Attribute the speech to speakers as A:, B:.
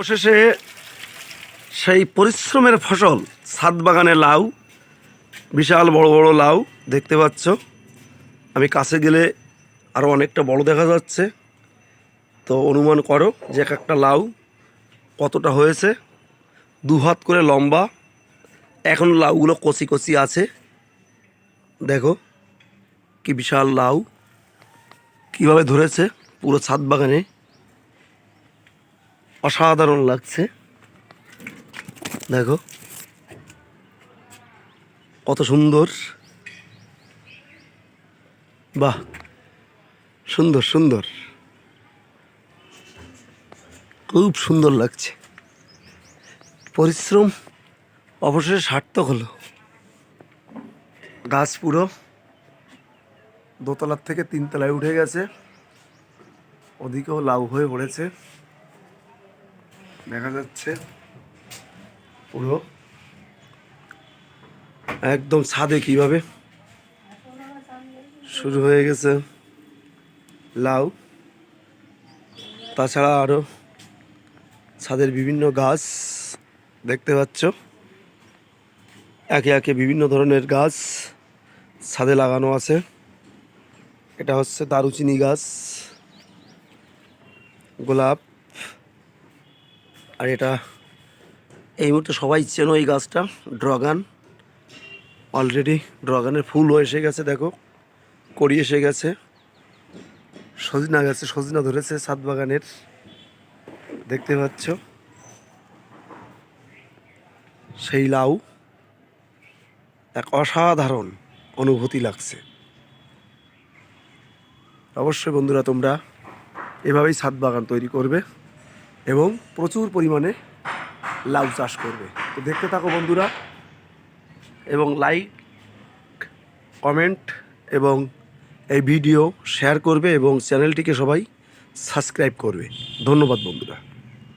A: অবশেষে সেই পরিশ্রমের ফসল, ছাদ বাগানে লাউ, বিশাল বড় বড় লাউ, দেখতে পাচ্ছ। আমি কাছে গেলে আরও অনেকটা বড় দেখা যাচ্ছে। তো অনুমান করো যে এক একটা লাউ কতটা হয়েছে। দু হাত করে লম্বা। এখন লাউগুলো কচি কচি আছে। দেখো কি বিশাল লাউ। কীভাবে ধরেছে পুরো ছাদ বাগানে। অসাধারণ লাগছে। দেখো। কত সুন্দর। বাহ, সুন্দর সুন্দর। খুব সুন্দর লাগছে। পরিশ্রম অবশেষে সার্থক হলো। গাছ পুরো দোতলার থেকে তিনতলায় উঠে গেছে। ওদিকেও লাউ হয়ে পড়েছে। দেখা যাচ্ছে। পুরো। একদম ছাদে কীভাবে? শুরু হয়ে গেছে লাউ। তাছাড়া আরও ছাদের বিভিন্ন গাছ দেখতে পাচ্ছ। একে একে বিভিন্ন ধরনের গাছ ছাদে লাগানো আছে। এটা হচ্ছে দারুচিনি গাছ। গোলাপ। আর এটা, এই মুহূর্তে সবাই চেনো এই গাছটা, ড্রাগন। অলরেডি ড্রাগনের ফুলও এসে গেছে, দেখো। কড়ি এসে গেছে। সজনা গেছে, সজনা ধরেছে ছাদ বাগানের। দেখতে পাচ্ছ? সেই লাউ। এক অসাধারণ অনুভূতি লাগছে। অবশ্যই বন্ধুরা, তোমরা এভাবেই ছাদ বাগান তৈরি করবে। এবং প্রচুর পরিমাণে লাউ চাষ করবে। তো দেখতে থাকো বন্ধুরা, এবং লাইক কমেন্ট এবং এই ভিডিও শেয়ার করবে এবং চ্যানেলটিকে সবাই সাবস্ক্রাইব করবে। ধন্যবাদ বন্ধুরা।